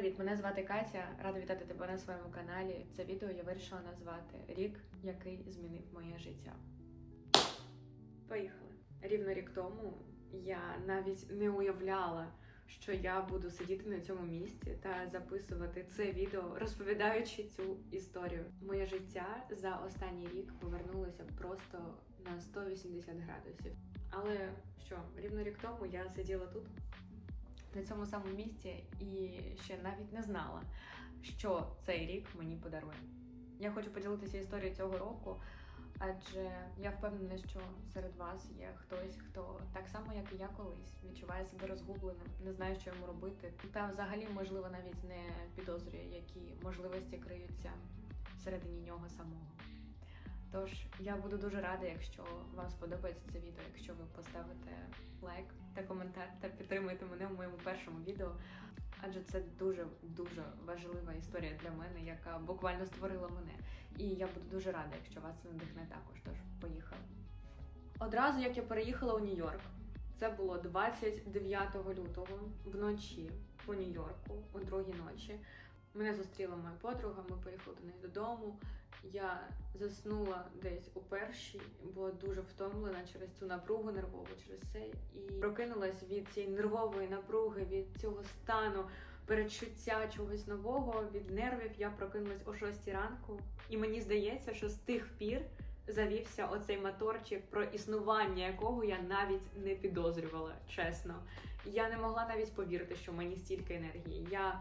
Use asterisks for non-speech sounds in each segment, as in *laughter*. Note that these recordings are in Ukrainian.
Привіт, мене звати Катя. Рада вітати тебе на своєму каналі. Це відео я вирішила назвати Рік, який змінив моє життя. Поїхали. Рівно рік тому я навіть не уявляла, що я буду сидіти на цьому місці та записувати це відео, розповідаючи цю історію. Моє життя за останній рік повернулося просто на 180 градусів. Але що, рівно рік тому я сиділа тут, на цьому самому місці, і ще навіть не знала, що цей рік мені подарує. Я хочу поділитися історією цього року, адже я впевнена, що серед вас є хтось, хто так само, як і я колись, відчуває себе розгубленим, не знає, що йому робити, та взагалі, можливо, навіть не підозрює, які можливості криються всередині нього самого. Тож я буду дуже рада, якщо вам сподобається це відео, якщо ви поставите лайк та коментар та підтримуєте мене в моєму першому відео. Адже це дуже дуже важлива історія для мене, яка буквально створила мене. І я буду дуже рада, якщо вас це надихне також. Тож поїхали. Одразу як я переїхала у Нью-Йорк, це було 29 лютого вночі по Нью-Йорку, о другій ночі. Мене зустріла моя подруга, ми поїхали до неї додому. Я заснула десь у першій, була дуже втомлена через цю напругу нервову, через це. І прокинулась від цієї нервової напруги, від цього стану, передчуття чогось нового, від нервів. Я прокинулась о 6 ранку, і мені здається, що з тих пір завівся оцей моторчик, про існування якого я навіть не підозрювала, чесно. Я не могла навіть повірити, що мені стільки енергії. Я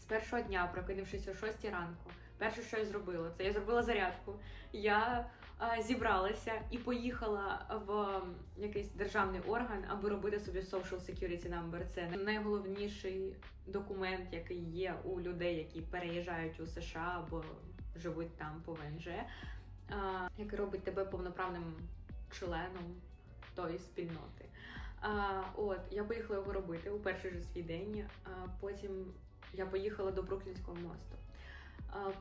з першого дня, прокинувшись о 6 ранку, перше, що я зробила, це я зробила зарядку. Я а, зібралася і поїхала в якийсь державний орган, аби робити собі social security number. Це найголовніший документ, який є у людей, які переїжджають у США або живуть там по ВНЖ, а, який робить тебе повноправним членом тої спільноти. А, от я поїхала його робити у перший же свій день. А, потім я поїхала до Бруклінського мосту.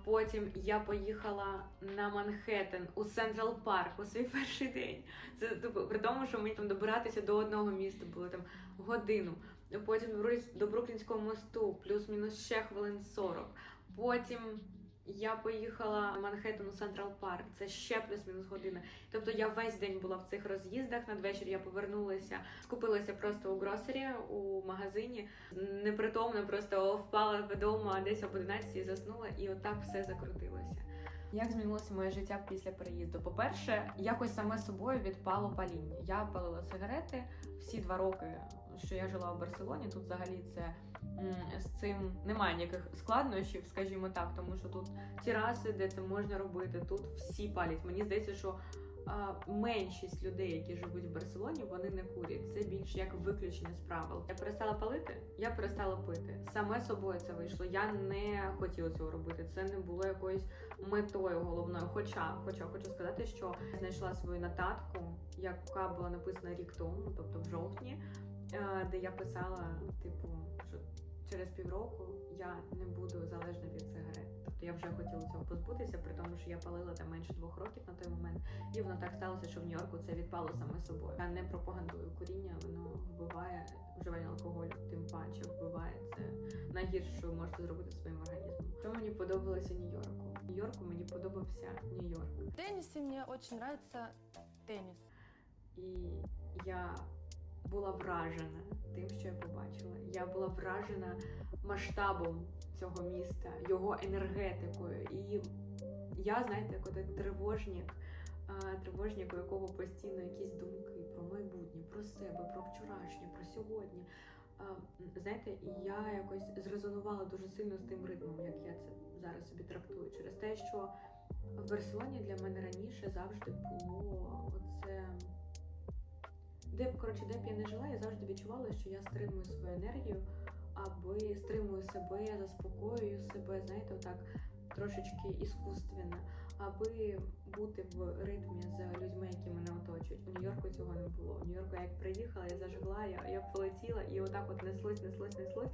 Потім я поїхала на Манхеттен у Централ Парк у свій *laughs* перший день. Це типу, при тому, що мені там добиратися до одного міста було там годину. Потім до Бруклінського мосту, плюс-мінус ще хвилин 40. Потім я поїхала на Манхеттен у Централ Парк. Це ще плюс-мінус година. Тобто я весь день була в цих роз'їздах. Надвечір я повернулася, скупилася просто у гросері, у магазині. Непритомно просто впала вдома десь об 11 і заснула, і отак все закрутилося. Як змінилося моє життя після переїзду? По-перше, якось саме собою відпало паління. Я палила сигарети всі два роки, що я жила в Барселоні. Тут взагалі це з цим немає ніяких складнощів, скажімо так, тому що тут тераси, де це можна робити, тут всі палять. Мені здається, що меншість людей, які живуть в Барселоні, вони не курять. Це більш як виключення з правил. Я перестала палити, я перестала пити. Саме собою це вийшло. Я не хотіла цього робити. Це не було якоюсь метою головною. Хоча, хоча хочу сказати, що знайшла свою нотатку, яка була написана рік тому, тобто в жовтні, де я писала, типу, що через півроку я не буду залежна від сигарет. Тобто я вже хотіла цього позбутися, при тому, що я палила там менше двох років на той момент, і воно так сталося, що в Нью-Йорку це відпало саме собою. Я не пропагандую куріння, воно вбиває вживання алкоголю, тим паче вбиває це найгірше, що ви можете зробити своїм організмом. Що мені подобалося Нью-Йорку? Нью-Йорку мені подобався Нью-Йорк. В теннисе мне очень нравится теннис. І я була вражена тим, що я побачила. Я була вражена масштабом цього міста, його енергетикою. І я, знаєте, як один тривожник, тривожник, у якого постійно якісь думки про майбутнє, про себе, про вчорашнє, про сьогодні. Знаєте, я якось зрезонувала дуже сильно з тим ритмом, як я це зараз собі трактую, через те, що в Барселоні для мене раніше завжди було оце. Де коротше, де б я не жила, я завжди відчувала, що я стримую свою енергію, аби стримую себе, заспокоюю себе, знаєте, отак трошечки іскусственно, аби бути в ритмі з людьми, які мене оточують. У Нью-Йорку цього не було. У Нью-Йорку я як приїхала, я зажгла, я, я полетіла і отак от неслось, неслось, неслось,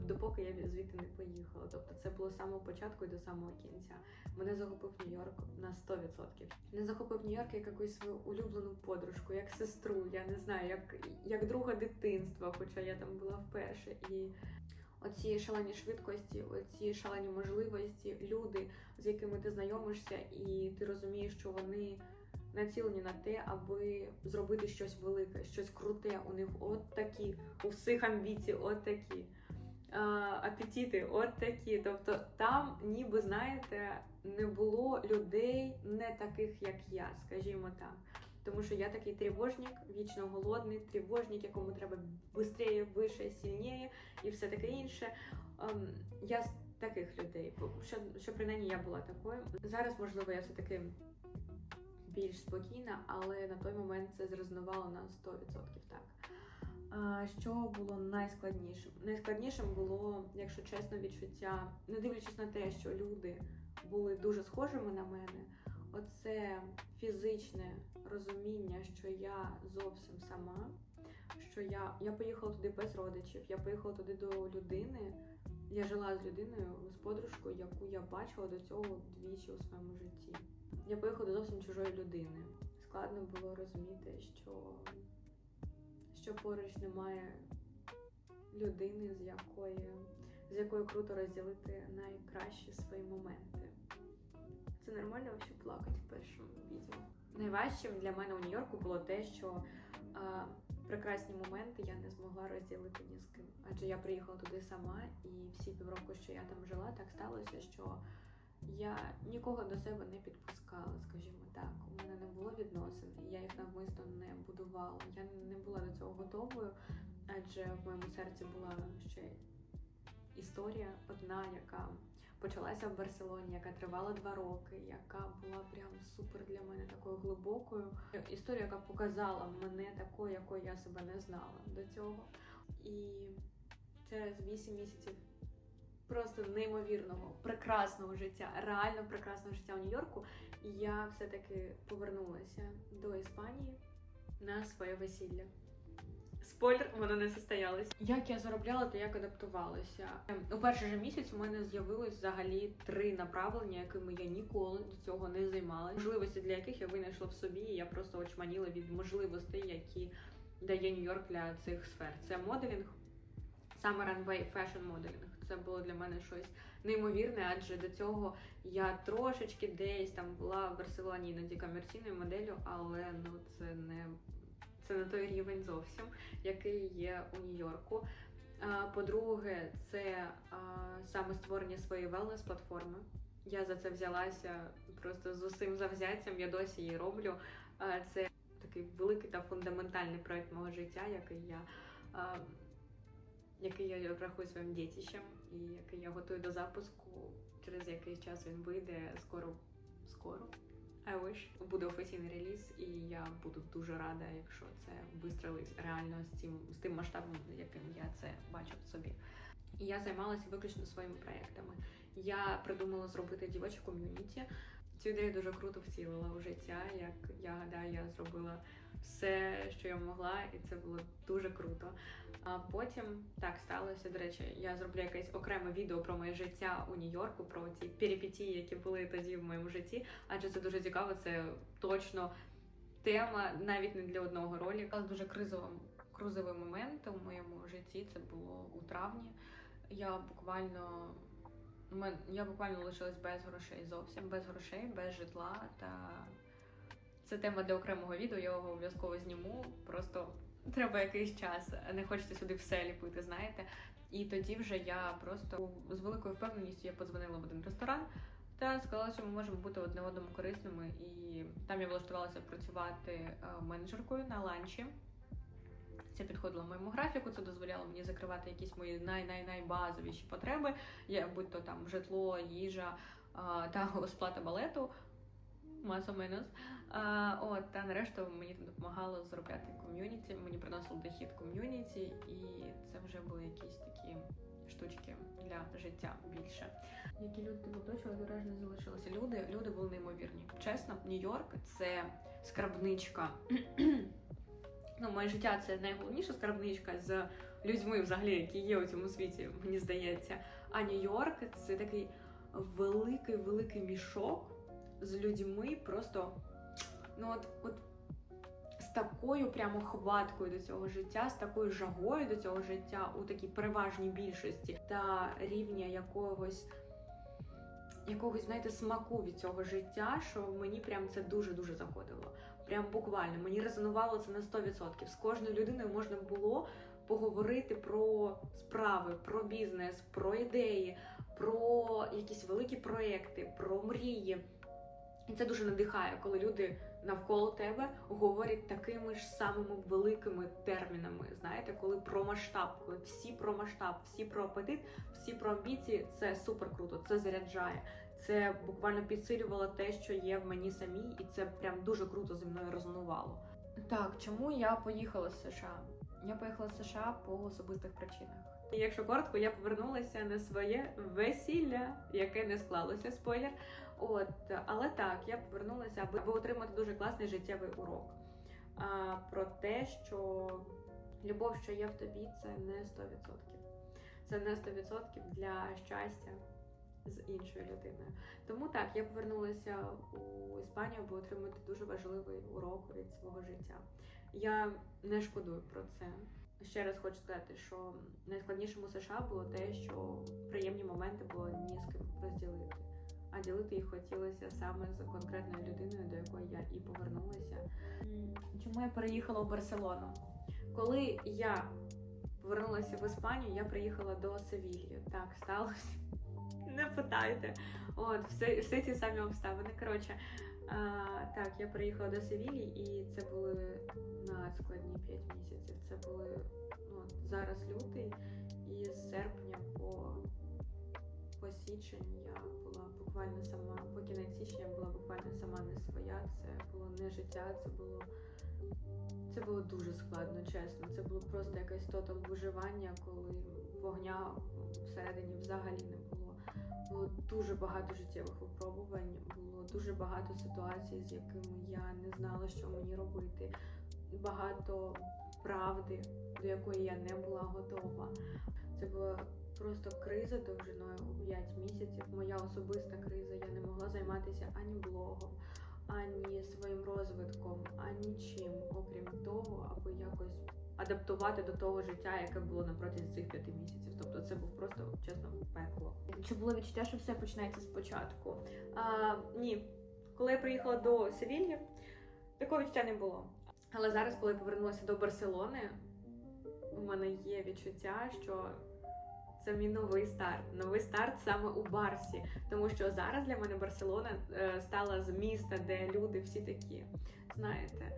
допоки я звідти не поїхала. Тобто це було з самого початку і до самого кінця. Мене захопив Нью-Йорк на 100%. Не захопив Нью-Йорк як якусь свою улюблену подружку, як сестру, я не знаю, як, як друга дитинства, хоча я там була вперше. І оці шалені швидкості, оці шалені можливості, люди, з якими ти знайомишся, і ти розумієш, що вони націлені на те, аби зробити щось велике, щось круте. У них от такі, у всіх амбіції, от такі. Апетити, от такі. Тобто там, ніби знаєте, не було людей не таких, як я, скажімо так. Тому що я такий тривожник, вічно голодний, тривожник, якому треба швидше, вище, сильніше і все таке інше. Ем, я з таких людей, що, що принаймні я була такою. Зараз, можливо, я все-таки більш спокійна, але на той момент це зрезнувало на 100% так. А, що було найскладнішим? Найскладнішим було, якщо чесно, відчуття, не дивлячись на те, що люди були дуже схожими на мене, оце фізичне розуміння, що я зовсім сама, що я, я поїхала туди без родичів, я поїхала туди до людини. Я жила з людиною, з подружкою, яку я бачила до цього двічі у своєму житті. Я поїхала до зовсім чужої людини. Складно було розуміти, що, що поруч немає людини, з якої, з якою круто розділити найкращі свої моменти. Це нормально вообще плакати в першому відео. Найважчим для мене у Нью-Йорку було те, що а, прекрасні моменти я не змогла розділити ні з ким. Адже я приїхала туди сама, і всі півроку, що я там жила, так сталося, що я нікого до себе не підпускала, скажімо так. У мене не було відносин, я їх навмисно не будувала. Я не була до цього готовою, адже в моєму серці була ще історія одна, яка почалася в Барселоні, яка тривала два роки, яка була прям супер для мене такою глибокою. Історія, яка показала мене такою, якою я себе не знала до цього. І через 8 місяців просто неймовірного, прекрасного життя, реально прекрасного життя у Нью-Йорку, я все-таки повернулася до Іспанії на своє весілля. Спойлер, воно не состоялось. Як я заробляла та як адаптувалася. Ем, У перший же місяць у мене з'явилось взагалі три направлення, якими я ніколи до цього не займалася. Можливості для яких я винайшла в собі, і я просто очманіла від можливостей, які дає Нью-Йорк для цих сфер. Це моделінг, саме runway фешн моделінг. Це було для мене щось неймовірне, адже до цього я трошечки десь там була в Барселоні іноді комерційною моделлю, але ну це не це не той рівень зовсім, який є у Нью-Йорку. По-друге, це саме створення своєї велнес-платформи. Я за це взялася просто з усім завзяттям. Я досі її роблю. Це такий великий та фундаментальний проект мого життя, який я. Який я рахую своїм дітищем, і який я готую до запуску. Через якийсь час він вийде скоро скоро. I wish. буде офіційний реліз, і я буду дуже рада, якщо це вистрелить реально з цим з тим масштабом, яким я це бачу в собі. І я займалася виключно своїми проектами. Я придумала зробити дівоче ком'юніті. Цю ідею дуже круто втілила у життя. Як я гадаю, я зробила все, що я могла, і це було дуже круто. А потім так сталося. До речі, я зроблю якесь окреме відео про моє життя у Нью-Йорку, про ці перипетії, які були тоді в моєму житті. Адже це дуже цікаво. Це точно тема навіть не для одного ролика. Дуже кризовим крузовий момент у моєму житті. Це було у травні. Я буквально я буквально лишилась без грошей зовсім без грошей, без житла. Та це тема для окремого відео. Я його обов'язково зніму. Просто треба якийсь час. Не хочеться сюди все ліпити, знаєте. І тоді вже я просто з великою впевненістю я подзвонила в один ресторан та сказала, що ми можемо бути одне одному корисними. І там я влаштувалася працювати е, менеджеркою на ланчі. Це підходило моєму графіку, це дозволяло мені закривати якісь мої най-най-найбазовіші потреби, я, будь то там житло, їжа та *laughs* сплата балету. А, от, та нарешту мені там допомагало заробляти ком'юніті, мені приносило дохід ком'юніті, і це вже були якісь такі штучки для життя більше. Які люди тебе оточували, враження залишилися. Люди, люди були неймовірні. Чесно, Нью-Йорк це скарбничка. Ну, моє життя це найголовніша скарбничка з людьми, взагалі, які є у цьому світі, мені здається. А Нью-Йорк це такий великий великий мішок з людьми, просто ну от, от з такою прямо хваткою до цього життя, з такою жагою до цього життя у такій переважній більшості та рівня якогось. Якогось, знаєте, смаку від цього життя, що мені прям це дуже-дуже заходило. Прям буквально мені резонувало це на 100%. З кожною людиною можна було поговорити про справи, про бізнес, про ідеї, про якісь великі проекти, про мрії. І це дуже надихає, коли люди навколо тебе говорять такими ж самими великими термінами. Знаєте, коли про масштаб, коли всі про масштаб, всі про апетит, всі про амбіції, це супер круто, це заряджає. Це буквально підсилювало те, що є в мені самій, і це прям дуже круто зі мною резонувало. Так, чому я поїхала з США? Я поїхала з США по особистих причинах. Якщо коротко, я повернулася на своє весілля, яке не склалося, спойлер. От, але так, я повернулася, аби, аби отримати дуже класний життєвий урок. А, про те, що любов, що є в тобі, це не 100%. Це не 100% для щастя з іншою людиною. Тому так, я повернулася у Іспанію, аби отримати дуже важливий урок від свого життя. Я не шкодую про це. Ще раз хочу сказати, що найскладнішим у США було те, що приємні моменти було ні з ким розділити. А ділити їх хотілося саме з конкретною людиною, до якої я і повернулася. Чому я переїхала у Барселону? Коли я повернулася в Іспанію, я приїхала до Севільї. Так сталося. Не питайте. От, все, все ті самі обставини. Коротше, а, так, я приїхала до Севілії, і це були надскладні 5 місяців. Це були ну, зараз лютий, і з серпня по, по січень я була буквально сама, по кінець січня я була буквально сама не своя. Це було не життя, це було. Це було дуже складно, чесно. Це було просто якесь тотал виживання, коли вогня всередині взагалі не було. Було дуже багато життєвих випробувань, було дуже багато ситуацій, з якими я не знала, що мені робити. Багато правди, до якої я не була готова. Це була просто криза довжиною у 5 місяців. Моя особиста криза. Я не могла займатися ані блогом, ані своїм розвитком, ані чим, окрім того, аби якось адаптувати до того життя, яке було на протязі цих п'яти місяців. Тобто це був просто чесно пекло. Чи було відчуття, що все починається спочатку? А, ні, коли я приїхала до Севільї, такого відчуття не було. Але зараз, коли я повернулася до Барселони, у мене є відчуття, що це мій новий старт. Новий старт саме у Барсі. Тому що зараз для мене Барселона е, стала з міста, де люди всі такі, знаєте,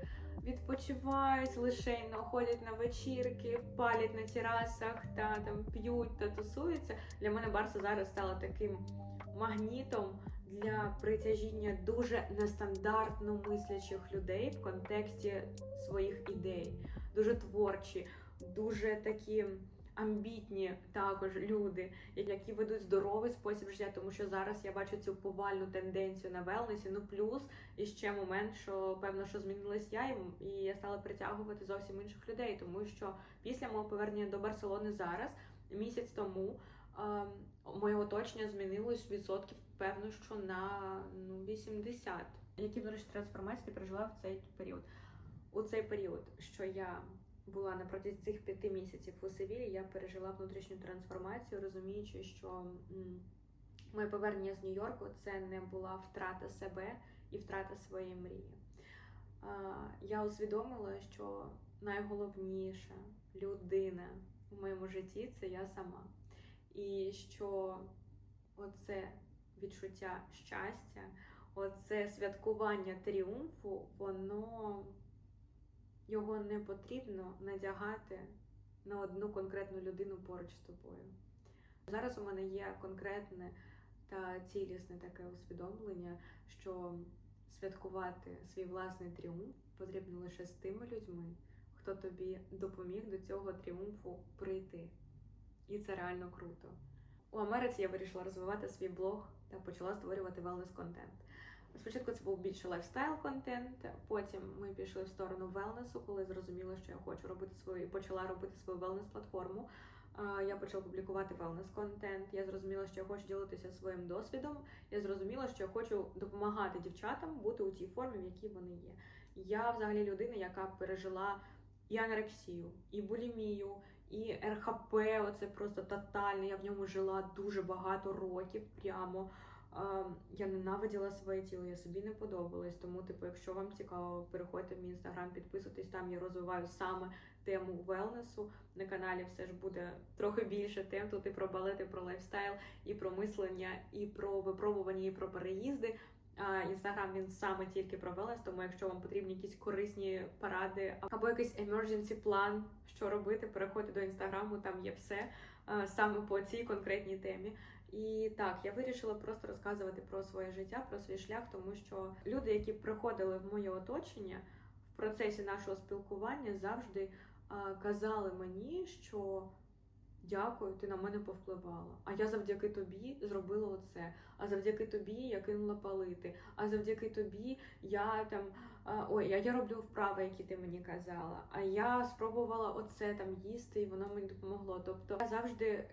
відпочивають лишень, ходять на вечірки, палять на терасах та там п'ють та тусуються. Для мене Барса зараз стала таким магнітом для притяжіння дуже нестандартно мислячих людей в контексті своїх ідей, дуже творчі, дуже такі амбітні також люди, які ведуть здоровий спосіб життя, тому що зараз я бачу цю повальну тенденцію на велнесі. Ну плюс і ще момент, що певно, що змінилась я, і- я стала притягувати зовсім інших людей, тому що після мого повернення до Барселони зараз, місяць тому. ем, Моє оточення змінилось відсотків, певно, що на ну 80. Які до речі, трансформації ти пережила в цей період? У цей період, що я була на протязі цих п'яти місяців у Севілі, я пережила внутрішню трансформацію, розуміючи, що моє повернення з Нью-Йорку це не була втрата себе і втрата своєї мрії. Я усвідомила, що найголовніша людина у моєму житті це я сама. І що оце відчуття щастя, оце святкування тріумфу, воно його не потрібно надягати на одну конкретну людину поруч з тобою. Зараз у мене є конкретне та цілісне таке усвідомлення, що святкувати свій власний тріумф потрібно лише з тими людьми, хто тобі допоміг до цього тріумфу прийти. І це реально круто. У Америці я вирішила розвивати свій блог та почала створювати wellness контент. Спочатку це був більше лайфстайл контент, потім ми пішли в сторону велнесу, коли зрозуміла, що я хочу робити свою, почала робити свою велнес-платформу. Я почала публікувати wellness контент. Я зрозуміла, що я хочу ділитися своїм досвідом. Я зрозуміла, що я хочу допомагати дівчатам бути у тій формі, в якій вони є. Я взагалі людина, яка пережила і анорексію, і булімію, і РХП. Оце просто тотально. Я в ньому жила дуже багато років. Прямо я ненавиділа своє тіло, я собі не подобалась. Тому, типу, якщо вам цікаво, переходьте в мій інстаграм, підписуйтесь там. Я розвиваю саме тему велнесу. На каналі все ж буде трохи більше тем. Тут і про балет, і про лайфстайл, і про мислення, і про випробування, і про переїзди. Інстаграм він саме тільки про велнес, тому якщо вам потрібні якісь корисні поради або якийсь emergency план, що робити, переходьте до інстаграму, там є все саме по цій конкретній темі. І так, я вирішила просто розказувати про своє життя, про свій шлях, тому що люди, які приходили в моє оточення в процесі нашого спілкування, завжди казали мені, що дякую, ти на мене повпливала. А я завдяки тобі зробила оце. А завдяки тобі я кинула палити. А завдяки тобі я там ой, а я роблю вправи, які ти мені казала. А я спробувала оце там їсти, і воно мені допомогло. Тобто я завжди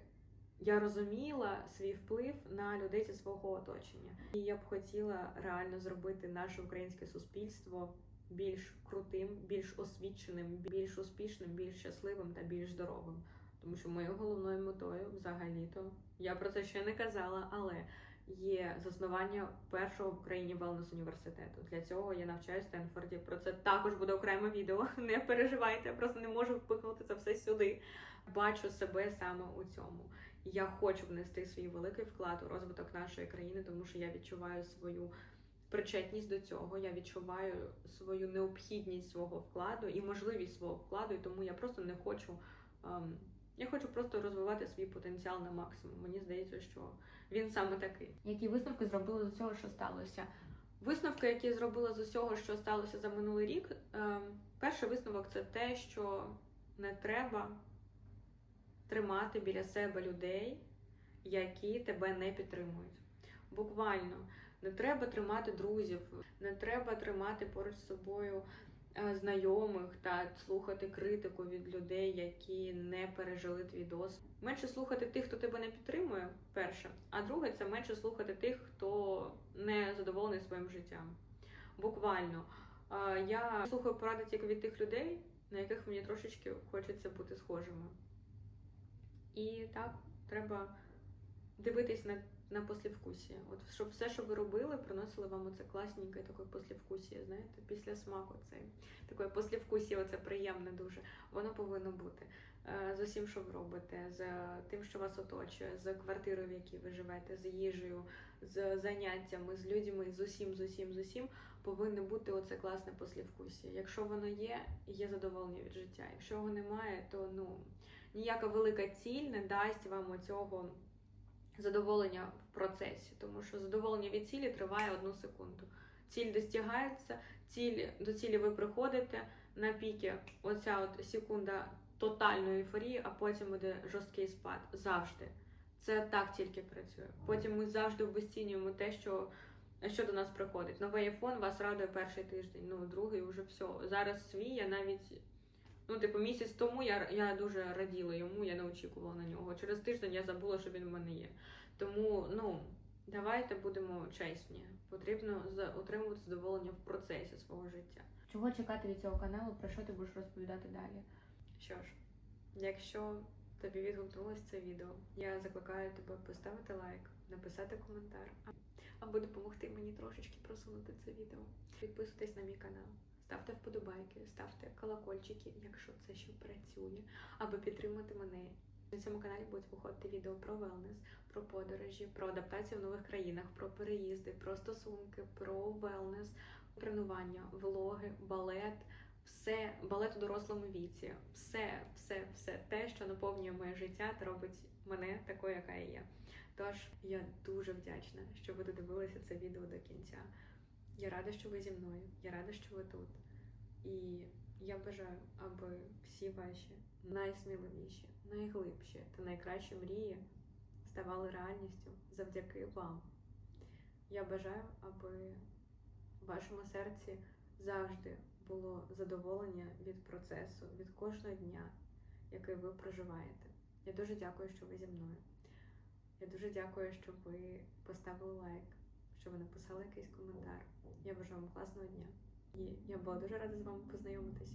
я розуміла свій вплив на людей зі свого оточення, і я б хотіла реально зробити наше українське суспільство більш крутим, більш освіченим, більш успішним, більш щасливим та більш здоровим. Тому що моєю головною метою, взагалі-то, я про це ще не казала, але є заснування першого в Україні велнес університету. Для цього я навчаюся в Стенфорді. Про це також буде окреме відео. *laughs* Не переживайте, я просто не можу впихнути це все сюди. Бачу себе саме у цьому. Я хочу внести свій великий вклад у розвиток нашої країни, тому що я відчуваю свою причетність до цього. Я відчуваю свою необхідність свого вкладу і можливість свого вкладу. І тому я просто не хочу. ем, я хочу просто розвивати свій потенціал на максимум. Мені здається, що він саме такий. Які висновки зробили з усього, що сталося? Висновки, які я зробила з усього, що сталося за минулий рік. ем, перший висновок це те, що не треба тримати біля себе людей, які тебе не підтримують. Буквально не треба тримати друзів, не треба тримати поруч з собою е, знайомих та слухати критику від людей, які не пережили твій досвід. Менше слухати тих, хто тебе не підтримує, перше. А друге, це менше слухати тих, хто не задоволений своїм життям. Буквально. Е, Я слухаю поради тільки від тих людей, на яких мені трошечки хочеться бути схожими. І так, треба дивитись на, на послівкусія. От щоб все, що ви робили, приносило вам оце класненьке таке послівкусія, знаєте, після смаку цей таке послівкусія, оце приємне дуже. Воно повинно бути Е, з усім, що ви робите, з тим, що вас оточує, з квартирою, в якій ви живете, з їжею, з заняттями, з людьми, з усім, з усім, з усім повинно бути оце класне послівкусія. Якщо воно є, є задоволення від життя. Якщо його немає, то ну ніяка велика ціль не дасть вам оцього задоволення в процесі, тому що задоволення від цілі триває одну секунду. Ціль достигається, ціль до цілі ви приходите на піки. Оця от секунда тотальної ейфорії, а потім буде жорсткий спад. Завжди. Це так тільки працює. Потім ми завжди обесцінюємо те, що, що до нас приходить. Новий iPhone вас радує перший тиждень, ну другий вже все. Зараз свій я навіть. Ну, типу, місяць тому я, я дуже раділа йому, я не очікувала на нього. Через тиждень я забула, що він в мене є. Тому, ну, давайте будемо чесні. Потрібно отримувати задоволення в процесі свого життя. Чого чекати від цього каналу, про що ти будеш розповідати далі? Що ж, якщо тобі відгукнулось це відео, я закликаю тебе поставити лайк, написати коментар або допомогти мені трошечки просунути це відео. Підписуйтесь на мій канал. Ставте вподобайки, ставте колокольчики, якщо це ще працює, аби підтримати мене. На цьому каналі будуть виходити відео про велнес, про подорожі, про адаптацію в нових країнах, про переїзди, про стосунки, про велнес, тренування, влоги, балет, все, балет у дорослому віці, все, все, все те, що наповнює моє життя та робить мене такою, яка я є. Тож я дуже вдячна, що ви додивилися це відео до кінця. Я рада, що ви зі мною. Я рада, що ви тут. І я бажаю, аби всі ваші найсміливіші, найглибші та найкращі мрії ставали реальністю завдяки вам. Я бажаю, аби в вашому серці завжди було задоволення від процесу, від кожного дня, який ви проживаєте. Я дуже дякую, що ви зі мною. Я дуже дякую, що ви поставили лайк, що ви написали якийсь коментар. Я бажаю вам класного дня. І я була дуже рада з вами познайомитись.